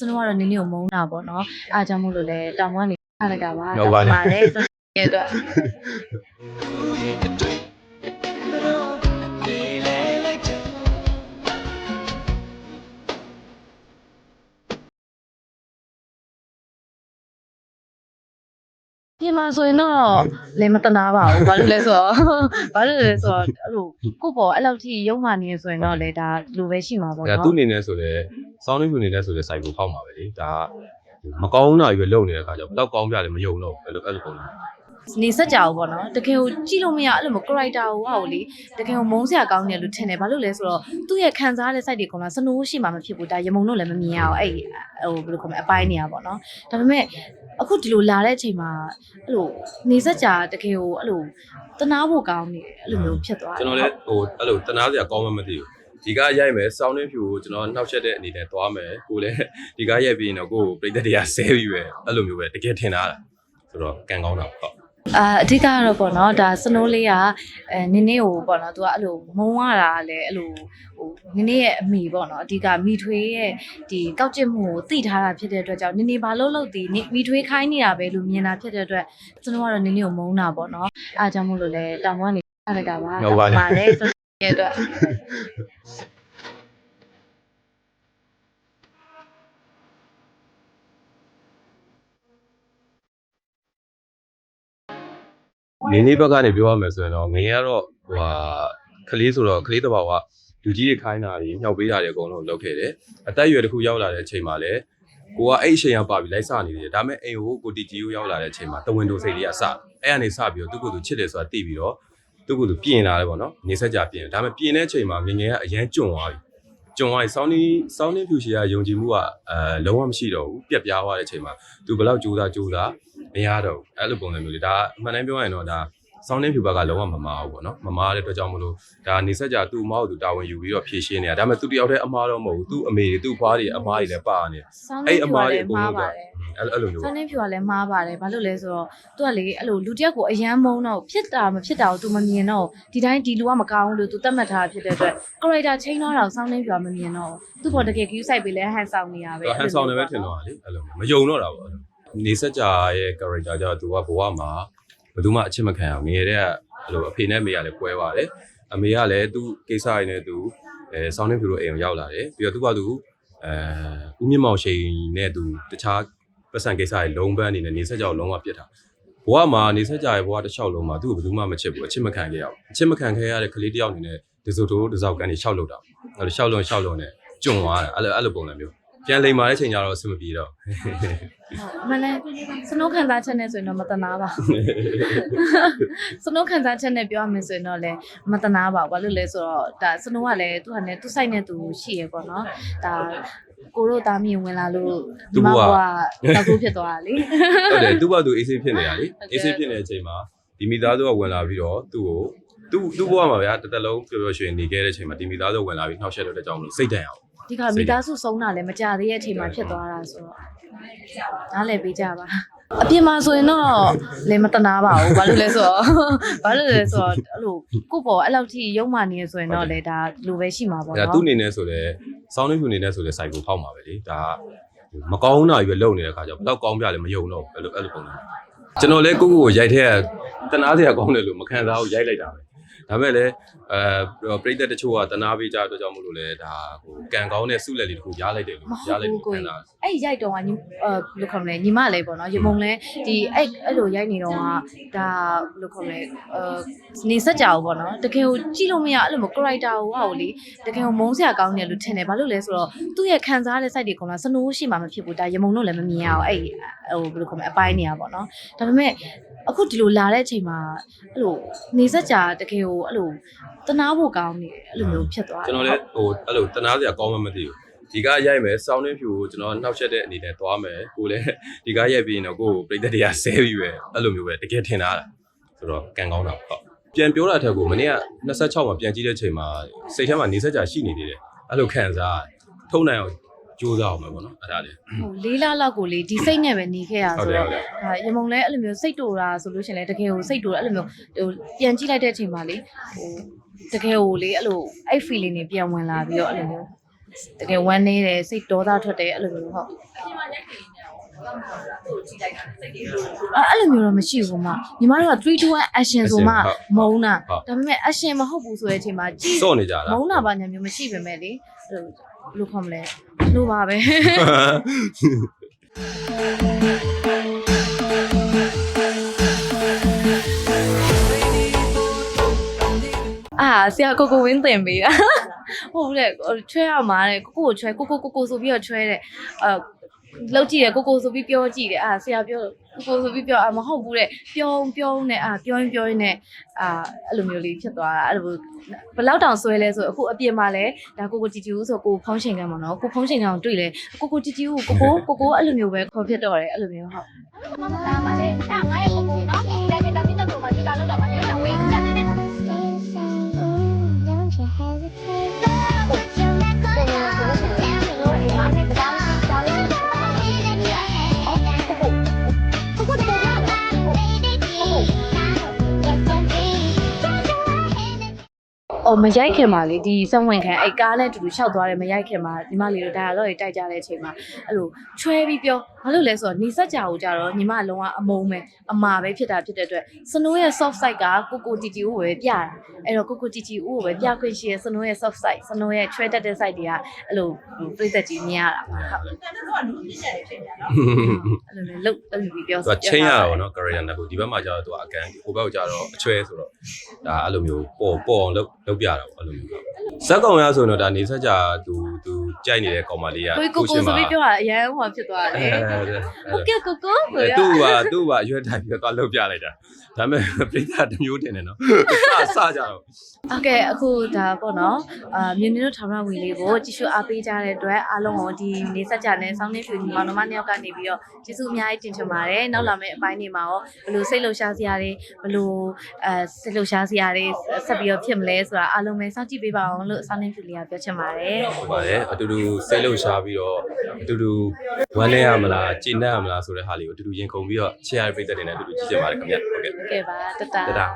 ကျွန်တော်ကတော့နင်းလေးကိုမုန်းတာပေါ့နော်အားကြောင့်မို့လို့လဲတောင်ကနေထားလိုက်တာပါဟုတ်ပါတယ်ပါတယ်ကျွန်တော်ရဲ့အတွက်ပြင်မှာဆိုရင်တော့လေမတနာပါဘူးဘာလို့လဲဆိုတော့ဘာလို့လဲဆိုတော့အဲ့လိုကိုယ့်ပေါ်အဲ့လောက်ထိရုံမှနေဆိုရင်တော့လေဒါလိုပဲရှိမှာပေါ့ဒါနော်သူ့အနေနဲ့ဆိုလဲစော င်းနေဖြူနေနဲ့ဆိုလဲစိုက်ကိုဖောက်မှာပဲလေဒါမကောင်းတာကြီးပဲလုပ်နေတဲ့အခါကျတော့ဘယ်တော့ကောင်းပြလဲမယုံတော့ဘူးအဲ့လိုအဲ့လိုပုံစံနေဆက်ကြအောင်ပေါ့နော်တကယ်ကိုကြည့်လို့မရအဲ့လိုမျိုး character ကိုဟာကိုလေတကယ်ကိုမုန်းစရာကောင်းတယ်လို့ထင်တယ်ဘာလို့လဲဆိုတော့သူ့ရဲ့ခံစားရတဲ့ site တွေကောင်လာစနိုးရှိမှမဖြစ်ဘူးဒါရမုံတို့လည်းမမြင်ရအောင်အဲ့ဟိုဘယ်လိုခေါ်မလဲအပိုင်းနေရပေါ့နော်ဒါပေမဲ့အခုဒီလိုလာတဲ့အချိန်မှာအဲ့လိုနေဆက်ကြတကယ်ကိုအဲ့လိုတနာဖို့ကောင်းနေတယ်အဲ့လိုမျိုးဖြစ်သွားတယ်ကျွန်တော်လည်းဟိုအဲ့လိုတနာစရာကောင်းမှမသိဘူး ဒီကားရိုက်မယ်စောင်းနေဖြူကိုကျွန်တော်နှောက်ရက်တဲ့အနေနဲ့သွားမယ်ကိုလည်းဒီကားရိုက်ပြီးရင်တော့ကိုကိုပြိတ္တတွေကဆဲပြီးပဲအဲ့လိုမျိုးပဲတကယ်ထင်တာဆိုတော့ကံကောင်းတာဟုတ်အာအဓိကကတော့ပေါ့နော်ဒါစနိုးလေးကအဲနင်းနေကိုပေါ့နော်သူကအဲ့လိုမုံရတာလည်းအဲ့လိုဟိုနင်းနေရဲ့အမိပေါ့နော်အဓိကမိထွေးရဲ့ဒီကောက်ကျစ်မှုကိုသိထားတာဖြစ်တဲ့အတွက်ကြောင့်နင်းနေဘာလို့လို့ဒီမိထွေးခိုင်းနေတာပဲလို့မြင်တာဖြစ်တဲ့အတွက်စနိုးကတော့နင်းနေကိုမုံတာပေါ့နော်အားကြောင့်မို့လို့လဲတောင်ကနေထားလိုက်တာပါဟုတ်ပါတယ် ပါတယ်ဆိုတဲ့အတွက်နေနေဘက်ကနေပြောရမယ်ဆိုရင်တော့ငယ်ကတော့ဟိုဟာကလေးဆိုတော့ကလေးတစ်ပါးကလူကြီးတွေခိုင်းတာတွေညှောက်ပေးတာတွေအကုန်လုံးလုပ်ခဲ့တယ်အသက်အရွယ်တစ်ခုရောက်လာတဲ့အချိန်မှာလည်းကိုကအဲ့အချိန်ကပါပြီးလိုက်စနေတယ်ဒါပေမဲ့အိမ်ကိုကိုတီတီကိုရောက်လာတဲ့အချိန်မှာတဝင်းတိုစိတ်လေးကစအဲ့ကနေစပြီးတော့သူ့ကိုယ်သူချစ်တယ်ဆိုတာသိပြီးတော့ သူ့ကိုယ်သူပြင်လာတယ်ပေါ့နော်နေဆက်ကြပြင်ဒါပေမဲ့ပြင်တဲ့အချိန်မှာငငယ်ကအရန်ကျွံသွားပြီကျွံသွားပြီစောင်းနီးစောင်းနီးဖြူရှည်ကယုံကြည်မှုကအဲလုံးဝမရှိတော့ဘူးပြက်ပြားသွားတဲ့အချိန်မှာသူဘယ်လောက်ကြိုးစားကြိုးစားမရတော့ဘူးအဲ့လိုပုံစံမျိုးလေးဒါအမှန်တမ်းပြောရရင်တော့ဒါ စောင်းနေဖြူဘက်ကလုံးဝမမားဘူးပေါ့နော်မမားတဲ့အတွက်ကြောင့်မလို့ဒါနေဆက်ကြသူ့အမားကိုသူတာဝန်ယူပြီးတော့ဖြည့်ရှင်းနေတာဒါပေမဲ့သူတယောက်တည်းအမားတော့မဟုတ်ဘူးသူ့အမေတွေသူ့ဖွားတွေအမားတွေလည်းပါနေတယ်ဆောင်းအဲ့နေအဖြူမားကတွေလည်းအကုန်မှားလုံးကပါတယ်အဲ့အဲ့လိုမျိုးဆန်းနေဖြူကလည်းမှားပါတယ်ဘာလို့လဲဆိုတော့သူကလေအဲ့လိုလူတစ်ယောက်ကိုအယမ်းမုန်းတော့ဖြစ်တာမဖြစ်တာကို तू မမြင်တော့ဒီတိုင်းဒီလူကမကောင်းဘူးလို့ तू သတ်မှတ်ထားတာဖြစ်တဲ့အတွက် character change တော့တော့ဆောင်းနေဖြူကမမြင်တော့ဘူးသူ့ပေါ်တကယ် view site ပေးလဲဟန်ဆောင်နေရပဲဟန်ဆောင်တယ်ပဲထင်တော့လေအဲ့လိုမျိုးမယုံတော့တာပေါ့အဲ့လိုနေဆက်ကြရဲ့ character ကြောင့်သူကဘဝမှာ ဘယ်သူမှအချစ်မခံအောင်ငယ်တဲ့ကအဲ့လိုအဖေနဲ့အမေကလည်းကွဲပါတယ်အမေကလည်းသူ့ကိစ္စရင်းနဲ့သူအဲစောင်းနေဖြူတို့အိမ်ကိုရောက်လာတယ်ပြီးတော့သူကသူအဲဦးမြင့်မောင်ရှိန်နဲ့သူတခြားပတ်စံကိစ္စတွေလုံးပန်းအနေနဲ့နေဆက်ကြကိုလုံးဝပြစ်တာဘဝမှာနေဆက်ကြရဲ့ဘဝတစ်လျှောက်လုံးမှာသူ့ကိုဘယ်သူမှမချစ်ဘူးအချစ်မခံခဲ့ရဘူးအချစ်မခံခဲ့ရတဲ့ကလေးတစ်ယောက်အနေနဲ့ဒီစုတိုးဒီစောက်ကန်နေရှောက်လို့တာအဲ့လိုရှောက်လုံးရှောက်လုံးနဲ့ကျွံသွားတာအဲ့လိုအဲ့လိုပုံစံမျိုး ပြန်လိမ်မာတဲ့ချိန်ကျတော့အဆင်မပြေတော့အမှန်လဲစနိုးခံစားချက်နဲ့ဆိုရင်တော့မတနာပါဘူးစနိုးခံစားချက်နဲ့ပြောရမယ်ဆိုရင်တော့လည်းမတနာပါဘူးဘာလို့လဲဆိုတော့ဒါစနိုးကလည်းသူ့ဟာနဲ့သူ့ site နဲ့သူရှိရပေါ့နော်ဒါကိုတို့သားမီးဝင်လာလို့ဒီမှာကတောက်ကူးဖြစ်သွားတာလေဟုတ်တယ်သူ့ဘာသူအေးဆေးဖြစ်နေတာလေဟုတ်ကဲ့အေးဆေးဖြစ်နေတဲ့အချိန်မှာဒီမိသားစုကဝင်လာပြီးတော့သူ့ကိုသူ့သူ့ဘဝမှာဗျာတစ်သက်လုံးပျော်ပျော်ရွှင်နေခဲ့တဲ့အချိန်မှာဒီမိသားစုဝင်လာပြီးနှောက်ယှက်လို့တဲ့ကြောင့်မလို့စိတ်တန်အောင် ဒီကမိသားစုဆုံးတာလည်းမကြသေးတဲ့အချိန်မှာဖြစ်သွားတာဆိုတော့နားလည်ပေးကြပါအပြင်မှာဆိုရင်တော့လည်းမတနာပါဘူးဘာလို့လဲဆိုတော့ဘာလို့လဲဆိုတော့အဲ့လိုကိုယ့်ပေါ်အဲ့လောက်ထိရုံမှနေရဆိုရင်တော့လေဒါလိုပဲရှိမှာပေါ့ဒါနော်သူ့အနေနဲ့ဆိုလဲစောင်းနေဖြူအနေနဲ့ဆိုလဲစိုက်ကိုဖောက်မှာပဲလေဒါမကောင်းတာကြီးပဲလုပ်နေတဲ့အခါကျတော့ဘယ်တော့ကောင်းပြလဲမယုံတော့ဘူးအဲ့လိုအဲ့လိုပုံစံကျွန်တော်လဲကိုကိုကိုရိုက်တဲ့တနာစရာကောင်းတယ်လို့မခံစားဘူးရိုက်လိုက်တာပဲ ဒါပေမဲ့လည်းအဲပြိတ္တတချို့ကတနာပေးကြတဲ့အတွက်ကြောင့်မလို့လဲဒါဟိုကံကောင်းတဲ့စုလက်လေးတစ်ခုရားလိုက်တယ်လို့မရားဟုတ်လိုက်ဘူးလို့ကိုခံတာအဲ့ရိုက်တော့ကညီအဲဘယ်လိုခေါ်မလဲညီမလေးပေါ့နော်ရေမုံလဲဒီအဲ့အဲ့လိုရိုက်နေတော့ကဒါဘယ်လိုခေါ်မလဲအဲနေဆက်ကြအောင်ပေါ့နော်တကယ်ကိုကြည့်လို့မရအဲ့လိုမျိုး character ကိုဟာကိုလေတကယ်ကိုမုန်းစရာကောင်းတယ်လို့ထင်တယ်ဘာလို့လဲဆိုတော့သူ့ရဲ့ခံစားရတဲ့ site တွေကောင်လာစနိုးရှိမှမဖြစ်ဘူးဒါရေမုံတို့လည်းမမြင်ရအောင်အဲ့ဟိုဘယ်လိုခေါ်မလဲအပိုင်းနေရပေါ့နော်ဒါပေမဲ့အခုဒီလိုလာတဲ့အချိန်မှာအဲ့လိုနေဆက်ကြတကယ်ကိုအဲ့လိုတနာဖို့ကောင်းနေတယ်အဲ့လိုမျိုးဖြစ်သွားတယ်ကျွန်တော်လည်းဟိုအဲ့လိုတနာစရာကောင်းမှမသိဘူးဒီကားရိုက်မယ်စောင်းနေဖြူကိုကျွန်တော်နှောက်ရက်တဲ့အနေနဲ့သွားမယ်ကိုလည်းဒီကားရိုက်ပြီးရင်တော့ကိုကိုပြိတ္တတွေကဆဲပြီးပဲအဲ့လိုမျိုးပဲတကယ်ထင်တာဆိုတော့ကံကောင်းတာပေါ့ပြန်ပြောတာထက်ကိုမနေ့က26မှာပြန်ကြည့်တဲ့ချိန်မှာစိတ်ထဲမှာနေဆက်ကြရှိနေသေးတယ်အဲ့လိုခံစားထုံနိုင်အောင် ကြိုးစားအောင်ပဲပေါ့နော်အဲ့ဒါလေးဟိုလေးလားလောက်ကိုလေဒီစိတ်နဲ့ပဲနေခဲ့ရဟုတ်ဆိုတယ်တော့ဟုတ်တယ်ဒါရမုံလဲအဲ့လိုမျိုးစိတ်တူတာဆိုလို့ရှရင်လဲတကယ်ကိုစိတ်တူတာအဲ့လိုမျိုးဟိုပြန်ကြည့်လိုက်တဲ့အချိန်မှာလေဟိုတကယ်ကိုလေအဲ့လိုအဲ့ feeling တွေပြန်ဝင်လာပြီးတော့အဲ့လိုမျိုးတကယ်ဝမ်းနေတယ်စိတ်ဒေါသထွက်တယ်အဲ့လိုမျိုးဟုတ်အဲ့အဲ့လိုမျိုးတော့မရှိဘူးမညီမတို့က3 2 1 action ဆိုမှမုန်းတာဒါပေမဲ့ action မဟုတ်ဘူးဆိုတဲ့အချိန်မှာကြည့်စော့နေကြတာမုန်းတာပါညာမျိုးမရှိပဲမဲ့လေအဲ့လိုဘယ်လိုခေါ်မလဲ လို့ပါပဲအာဆရာကိုကိုဝင်းတင်ပေးတာဟုတ်လေချွဲရမှာတဲ့ကိုကိုကိုချွဲကိုကိုကိုကိုဆိုပြီးတော့ချွဲတဲ့အာ လောက်ကြည့်တယ်ကိုကိုဆိုပြီးပြောကြည့်တယ်အာဆရာပြောကိုကိုဆိုပြီးပြောအာမဟုတ်ဘူးတဲ့ပြောပြောနဲ့အာပြောရင်ပြောရင်နဲ့အာအဲ့လိုမျိုးလေးဖြစ်သွားတာအဲ့လိုဘယ်လောက်တောင်ဆွဲလဲဆိုအခုအပြင်မှာလဲဒါကိုကိုကြည်ကြည်ဦးဆိုကိုဖုံးချိန်ကမ်းမှာနော်ကိုဖုံးချိန်ကမ်းကိုတွေ့လဲကိုကိုကြည်ကြည်ဦးကိုကိုကိုကိုအဲ့လိုမျိုးပဲခေါ်ဖြစ်တော့တယ်အဲ့လိုမျိုးဟုတ်လာပါလေ။အဲ့ငါရဲ့ပုံပုံနော်။ အော်မရိုက်ခင်မှာလေဒီစက်ဝင်ခံအဲ့ကားနဲ့အတူတူရှောက်သွားတယ်မရိုက်ခင်မှာညီမလေးတို့ဒါတော့တိုက်ကြတဲ့အချိန်မှာအဲ့လိုချွဲပြီးပြောဘာလို့လဲဆိုတော့နေဆက်ကြကိုကြတော့ညီမလုံးဝအမုံပဲအမာပဲဖြစ်တာဖြစ်တဲ့အတွက်စနိုးရဲ့ soft side ကကိုကိုတီတီဦးကိုပဲပြတာအဲ့တော့ကိုကိုတီတီဦးကိုပဲပြခွင့်ရှိရဲစနိုးရဲ့ soft side စနိုးရဲ့ချွဲတတ်တဲ့ side တွေကအဲ့လိုပြည့်သက်ကြီးမြင်ရတာပါဟုတ်အဲ့လိုလေလုတ်အဲ့လိုပြီးပြောသူကချင်းရတာပေါ့နော် career နှစ်ခုဒီဘက်မှာကျတော့သူကအကန်ဟိုဘက်ကိုကျတော့အချွဲဆိုတော့ဒါအဲ့လိုမျိုးပေါ်ပေါ်အောင်လုပ်လုပ်ပြတာပေါ့အဲ့လိုမျိုးပေါ့ဇက်ကောင်ရဆိုတော့ဒါနေဆက်ကြသူသူကြိုက်နေတဲ့ကောင်မလေးကကိုကိုကိုဆိုပြီးပြောတာအရန်ဟိုဖြစ်သွားတယ်ဟုတ်ကဲ့ကိုကိုဆိုရသူ့ကသူ့ကအရွက်ထိုင်ပြီးတော့လုပ်ပြလိုက်တာဒါပေမဲ့ပြိတ္တာတစ်မျိုးတင်တယ်နော်စစကြတော့ဟုတ်ကဲ့အခုဒါပေါ့နော်အာမြင်းမြင်းတို့ထောင်ရဝင်လေးကိုကြည့်ရှုအားပေးကြတဲ့အတွက်အားလုံးကိုဒီနေဆက်ကြတဲ့စောင်းနေဖြူညီမတို့မနှစ်ယောက်ကနေပြီးတော့ကျေးဇူးအများကြီးတင်ချင်ပါတယ်နောက်လာမယ့်အပိုင်းတွေမှာရောဘယ်လိုစိတ်လှုပ်ရှားစရာတွေဘယ်လိုအဲစိတ်လှုပ်ရှားစရာတွေဆက်ပြီးတော့ဖြစ်မလဲဆိုတာအားလုံးပဲစောင့်ကြည့်ပေးပါအောင်လို့စောင်းနေဖြူလေးကပြောချင်ပါတယ်ဟုတ်ပါတယ်အတူတူစိတ်လှုပ်ရှားပြီးတော့အတူတူဝမ်းလဲရမလားကြည်နပ်ရမလားဆိုတဲ့ဟာလေးကိုအတူတူရင်ခုန်ပြီးတော့ share ပြတဲ့တဲ့နဲ့အတူတူကြည့်ကြပါရခင်ဗျဟုတ်ကဲ့ဟုတ်ကဲ့ပါတတတဒါ